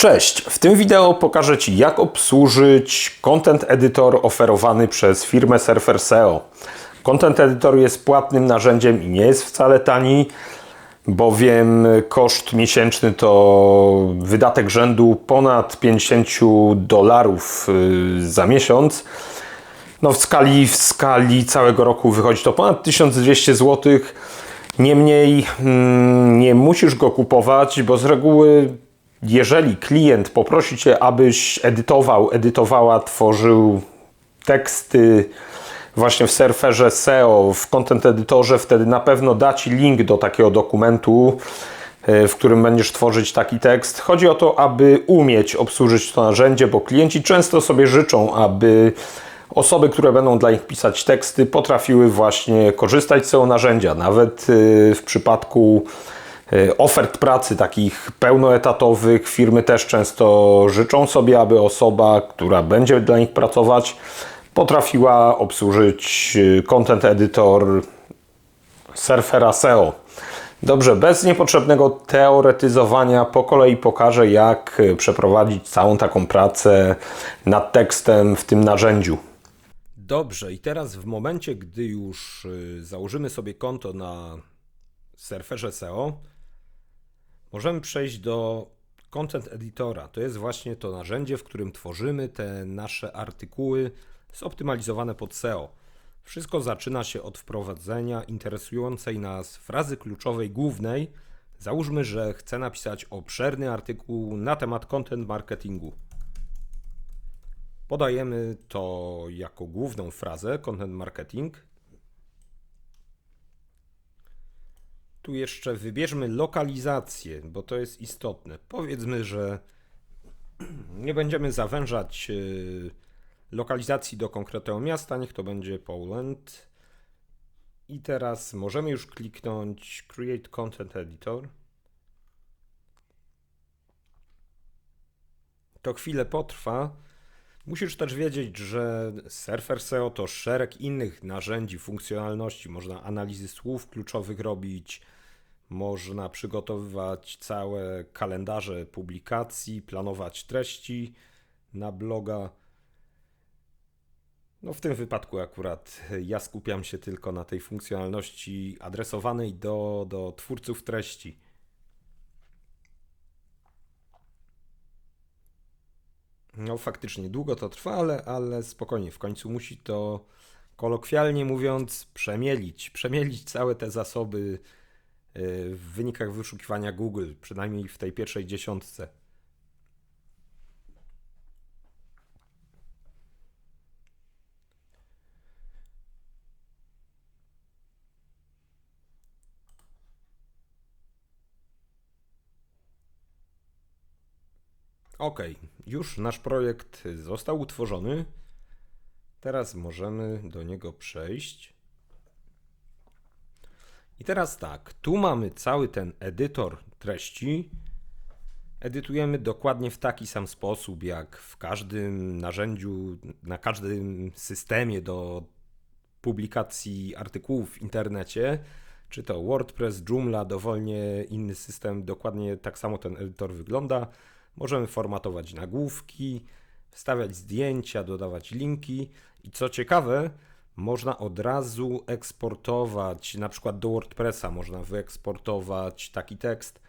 Cześć! W tym wideo pokażę Ci jak obsłużyć Content Editor oferowany przez firmę Surfer SEO. Content Editor jest płatnym narzędziem i nie jest wcale tani, bowiem koszt miesięczny to wydatek rzędu ponad 50 dolarów y, za miesiąc. No w skali, w skali całego roku wychodzi to ponad 1200 zł. Niemniej mm, nie musisz go kupować, bo z reguły jeżeli klient poprosi Cię, abyś edytował, edytowała, tworzył teksty właśnie w surferze SEO, w content edytorze, wtedy na pewno da Ci link do takiego dokumentu, e, w którym będziesz tworzyć taki tekst. Chodzi o to, aby umieć obsłużyć to narzędzie, bo klienci często sobie życzą, aby osoby, które będą dla nich pisać teksty, potrafiły właśnie korzystać z tego narzędzia. Nawet e, w przypadku ofert pracy takich pełnoetatowych firmy też często życzą sobie, aby osoba, która będzie dla nich pracować, potrafiła obsłużyć e, content editor surfera SEO. Dobrze, bez niepotrzebnego teoretyzowania po kolei pokażę, jak przeprowadzić całą taką pracę nad tekstem w tym narzędziu. Dobrze, i teraz w momencie, gdy już założymy sobie konto na surferze SEO, możemy przejść do Content Editora. To jest właśnie to narzędzie, w którym tworzymy te nasze artykuły zoptymalizowane pod SEO. Wszystko zaczyna się od wprowadzenia interesującej nas frazy kluczowej głównej. Załóżmy, że chcę napisać obszerny artykuł na temat content marketingu. Podajemy to jako główną frazę content marketing. Tu jeszcze wybierzmy lokalizację, bo to jest istotne. Powiedzmy, że nie będziemy zawężać yy, lokalizacji do konkretnego miasta, niech to będzie Poland. I teraz możemy już kliknąć Create Content Editor. To chwilę potrwa. Musisz też wiedzieć, że Surfer SEO to szereg innych narzędzi, funkcjonalności. Można analizy słów kluczowych robić, można przygotowywać całe kalendarze publikacji, planować treści na bloga. No w tym wypadku akurat ja skupiam się tylko na tej funkcjonalności adresowanej do, do twórców treści. No faktycznie długo to trwa, ale, ale spokojnie, w końcu musi to kolokwialnie mówiąc przemielić, przemielić całe te zasoby y, w wynikach wyszukiwania Google, przynajmniej w tej pierwszej dziesiątce. Ok, już nasz projekt został utworzony. Teraz możemy do niego przejść. I teraz tak, tu mamy cały ten edytor treści. Edytujemy dokładnie w taki sam sposób, jak w każdym narzędziu, na każdym systemie do publikacji artykułów w internecie, czy to WordPress, Joomla, dowolnie inny system, dokładnie tak samo ten edytor wygląda. Możemy formatować nagłówki, wstawiać zdjęcia, dodawać linki i co ciekawe, można od razu eksportować, na przykład do WordPressa można wyeksportować taki tekst.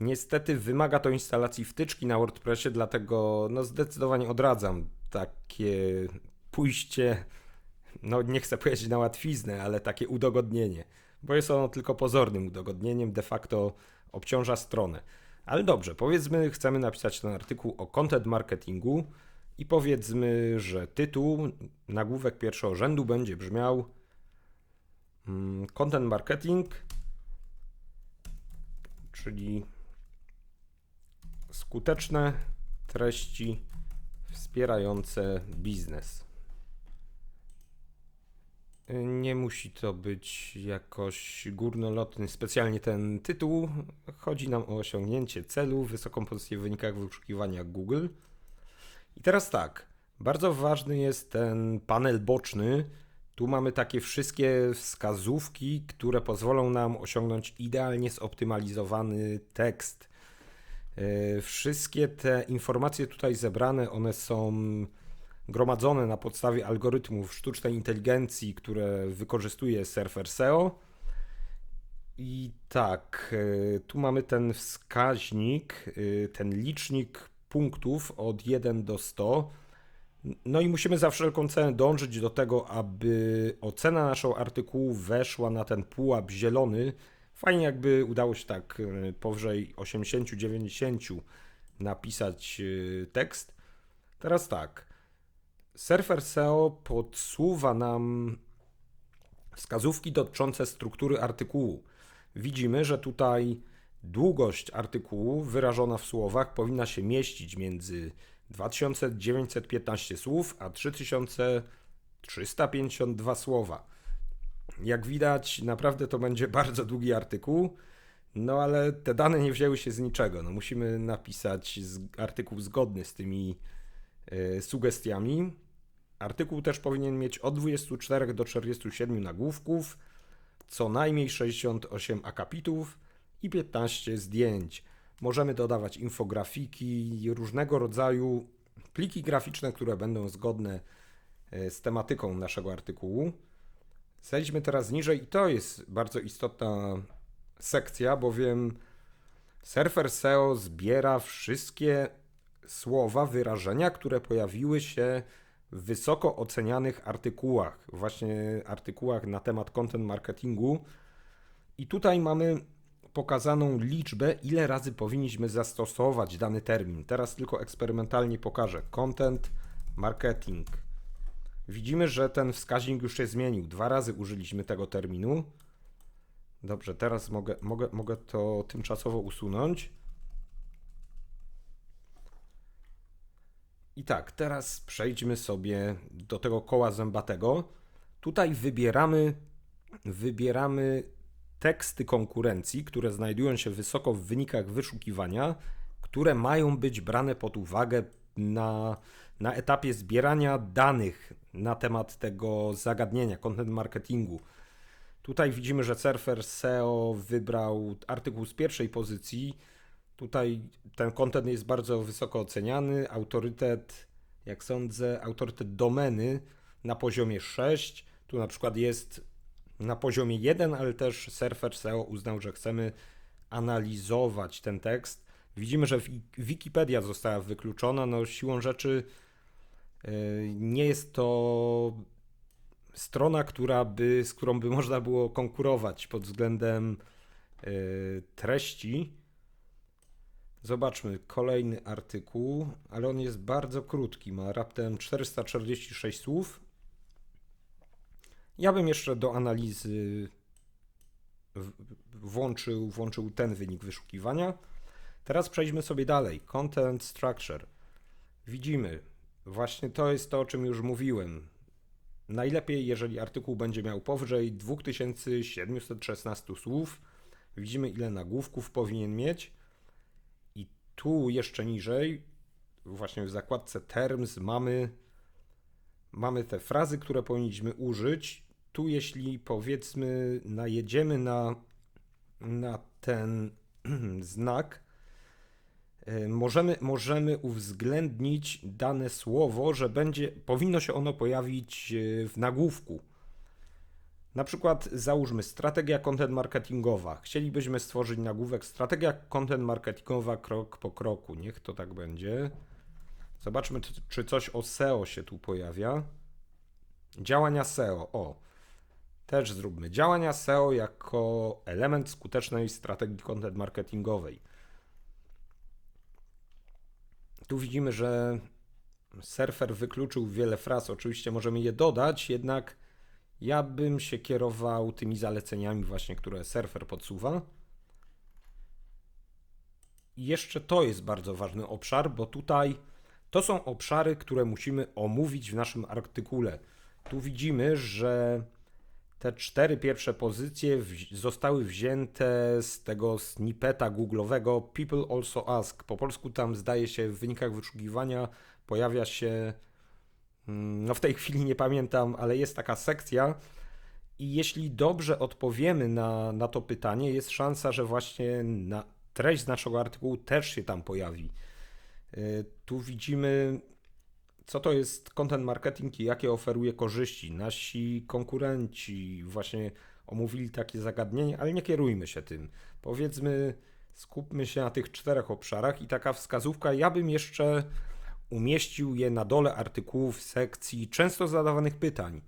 Niestety wymaga to instalacji wtyczki na WordPressie, dlatego no zdecydowanie odradzam takie pójście, no nie chcę powiedzieć na łatwiznę, ale takie udogodnienie, bo jest ono tylko pozornym udogodnieniem, de facto obciąża stronę. Ale dobrze, powiedzmy, chcemy napisać ten artykuł o content marketingu i powiedzmy, że tytuł, nagłówek pierwszego rzędu będzie brzmiał mm, Content marketing, czyli skuteczne treści wspierające biznes. Nie musi to być jakoś górnolotny specjalnie ten tytuł. Chodzi nam o osiągnięcie celu, wysoką pozycję w wynikach wyszukiwania Google. I teraz tak, bardzo ważny jest ten panel boczny. Tu mamy takie wszystkie wskazówki, które pozwolą nam osiągnąć idealnie zoptymalizowany tekst. E, wszystkie te informacje tutaj zebrane, one są gromadzone na podstawie algorytmów sztucznej inteligencji, które wykorzystuje serwer SEO. I tak, e, tu mamy ten wskaźnik, e, ten licznik punktów od 1 do 100. No i musimy za wszelką cenę dążyć do tego, aby ocena naszego artykułu weszła na ten pułap zielony. Fajnie jakby udało się tak e, powyżej 80-90 napisać tekst. Teraz tak, Surfer SEO podsuwa nam wskazówki dotyczące struktury artykułu. Widzimy, że tutaj długość artykułu wyrażona w słowach powinna się mieścić między 2915 słów a 3352 słowa. Jak widać, naprawdę to będzie bardzo długi artykuł, no ale te dane nie wzięły się z niczego. No, musimy napisać artykuł zgodny z tymi sugestiami. Artykuł też powinien mieć od 24 do 47 nagłówków, co najmniej 68 akapitów i 15 zdjęć. Możemy dodawać infografiki, różnego rodzaju pliki graficzne, które będą zgodne e, z tematyką naszego artykułu. Zejdźmy teraz niżej i to jest bardzo istotna sekcja, bowiem Surfer SEO zbiera wszystkie słowa, wyrażenia, które pojawiły się w wysoko ocenianych artykułach, właśnie artykułach na temat content marketingu. I tutaj mamy pokazaną liczbę, ile razy powinniśmy zastosować dany termin. Teraz tylko eksperymentalnie pokażę. Content marketing. Widzimy, że ten wskaźnik już się zmienił. Dwa razy użyliśmy tego terminu. Dobrze, teraz mogę, mogę, mogę to tymczasowo usunąć. I tak, teraz przejdźmy sobie do tego koła zębatego. Tutaj wybieramy, wybieramy teksty konkurencji, które znajdują się wysoko w wynikach wyszukiwania, które mają być brane pod uwagę na, na etapie zbierania danych na temat tego zagadnienia, content marketingu. Tutaj widzimy, że Surfer SEO wybrał artykuł z pierwszej pozycji, Tutaj ten kontent jest bardzo wysoko oceniany. Autorytet, jak sądzę, autorytet domeny na poziomie 6. Tu na przykład jest na poziomie 1, ale też Surfer SEO uznał, że chcemy analizować ten tekst. Widzimy, że Wikipedia została wykluczona. No, siłą rzeczy yy, nie jest to strona, która by, z którą by można było konkurować pod względem yy, treści. Zobaczmy kolejny artykuł, ale on jest bardzo krótki, ma raptem 446 słów. Ja bym jeszcze do analizy włączył, włączył ten wynik wyszukiwania. Teraz przejdźmy sobie dalej. Content structure. Widzimy, właśnie to jest to, o czym już mówiłem. Najlepiej, jeżeli artykuł będzie miał powyżej 2716 słów. Widzimy, ile nagłówków powinien mieć tu jeszcze niżej, właśnie w zakładce Terms, mamy, mamy te frazy, które powinniśmy użyć. Tu, jeśli powiedzmy, najedziemy na, na ten znak, e, możemy, możemy uwzględnić dane słowo, że będzie, powinno się ono pojawić e, w nagłówku. Na przykład załóżmy strategia content marketingowa. Chcielibyśmy stworzyć nagłówek strategia content marketingowa krok po kroku. Niech to tak będzie. Zobaczmy, czy coś o SEO się tu pojawia. Działania SEO. O, też zróbmy. Działania SEO jako element skutecznej strategii content marketingowej. Tu widzimy, że surfer wykluczył wiele fraz. Oczywiście możemy je dodać, jednak ja bym się kierował tymi zaleceniami właśnie, które surfer podsuwa. I jeszcze to jest bardzo ważny obszar, bo tutaj to są obszary, które musimy omówić w naszym artykule. Tu widzimy, że te cztery pierwsze pozycje zostały wzięte z tego snippeta googlowego People also ask. Po polsku tam zdaje się w wynikach wyszukiwania pojawia się no w tej chwili nie pamiętam, ale jest taka sekcja. I jeśli dobrze odpowiemy na, na to pytanie, jest szansa, że właśnie na, treść z naszego artykułu też się tam pojawi. Y, Tu widzimy, co to jest content marketing i jakie oferuje korzyści. Nasi konkurenci właśnie omówili takie zagadnienie, ale nie kierujmy się tym. Powiedzmy, skupmy się na tych czterech obszarach i taka wskazówka, ja bym jeszcze umieścił je na dole artykułów w sekcji często zadawanych pytań.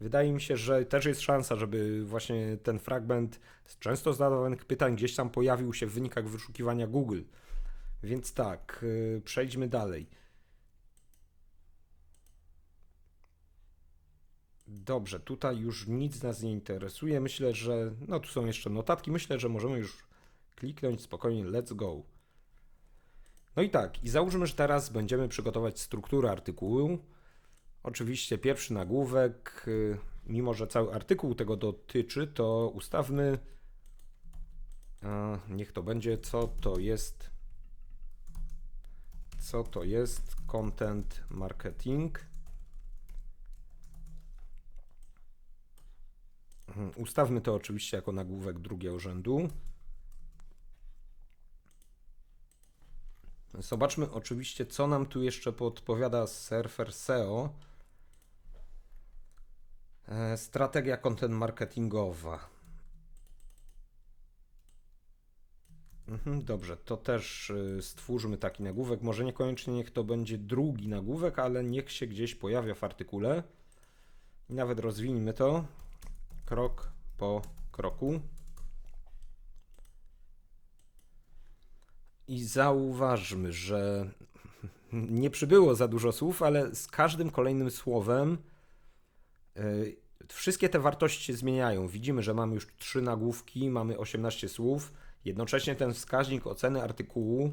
Wydaje mi się, że też jest szansa, żeby właśnie ten fragment z często zadawanych pytań gdzieś tam pojawił się w wynikach wyszukiwania Google. Więc tak, yy, przejdźmy dalej. Dobrze, tutaj już nic nas nie interesuje. Myślę, że. No, tu są jeszcze notatki. Myślę, że możemy już kliknąć spokojnie. Let's go. No i tak, i załóżmy, że teraz będziemy przygotować strukturę artykułu. Oczywiście pierwszy nagłówek, y, mimo że cały artykuł tego dotyczy, to ustawmy. Niech to będzie, co to jest. Co to jest content marketing? Mhm, Ustawmy to oczywiście jako nagłówek drugiego rzędu. Zobaczmy oczywiście, co nam tu jeszcze podpowiada surfer SEO. E, Strategia content marketingowa. Mhm, Dobrze, to też y, stwórzmy taki nagłówek. Może niekoniecznie niech to będzie drugi nagłówek, ale niech się gdzieś pojawia w artykule. I nawet rozwijmy to krok po kroku. I zauważmy, że nie przybyło za dużo słów, ale z każdym kolejnym słowem y, wszystkie te wartości się zmieniają. Widzimy, że mamy już trzy nagłówki, mamy 18 słów. Jednocześnie ten wskaźnik oceny artykułu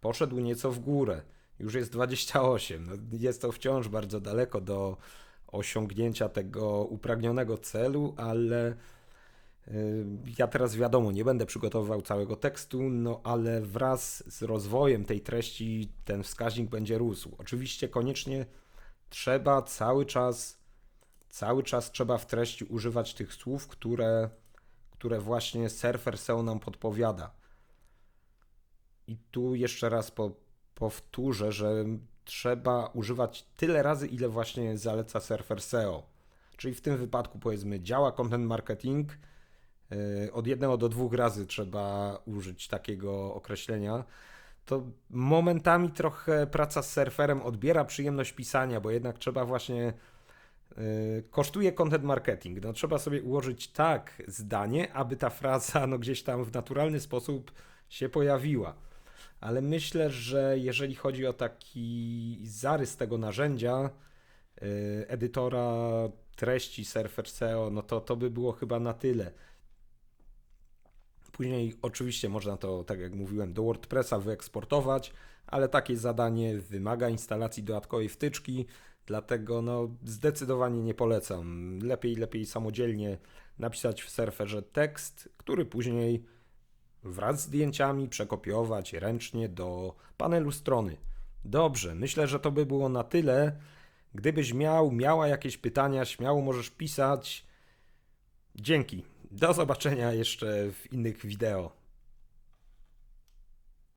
poszedł nieco w górę. Już jest 28. No, jest to wciąż bardzo daleko do osiągnięcia tego upragnionego celu, ale ja teraz wiadomo, nie będę przygotowywał całego tekstu, no ale wraz z rozwojem tej treści ten wskaźnik będzie rósł. Oczywiście koniecznie trzeba cały czas, cały czas trzeba w treści używać tych słów, które, które właśnie surfer SEO nam podpowiada. I tu jeszcze raz po, powtórzę, że trzeba używać tyle razy, ile właśnie zaleca surfer SEO. Czyli w tym wypadku powiedzmy działa content marketing, yy, od jednego do dwóch razy trzeba użyć takiego określenia. To momentami trochę praca z surferem odbiera przyjemność pisania, bo jednak trzeba właśnie yy, kosztuje content marketing. No, trzeba sobie ułożyć tak zdanie, aby ta fraza no, gdzieś tam w naturalny sposób się pojawiła. Ale myślę, że jeżeli chodzi o taki zarys tego narzędzia, yy, edytora treści Surfer SEO, no to to by było chyba na tyle. Później oczywiście można to, tak jak mówiłem, do WordPressa wyeksportować, ale takie zadanie wymaga instalacji dodatkowej wtyczki, dlatego no zdecydowanie nie polecam. Lepiej, lepiej samodzielnie napisać w surferze tekst, który później wraz z zdjęciami przekopiować ręcznie do panelu strony. Dobrze, myślę, że to by było na tyle. Gdybyś miał, miała jakieś pytania, śmiało możesz pisać. Dzięki. Do zobaczenia jeszcze w innych wideo.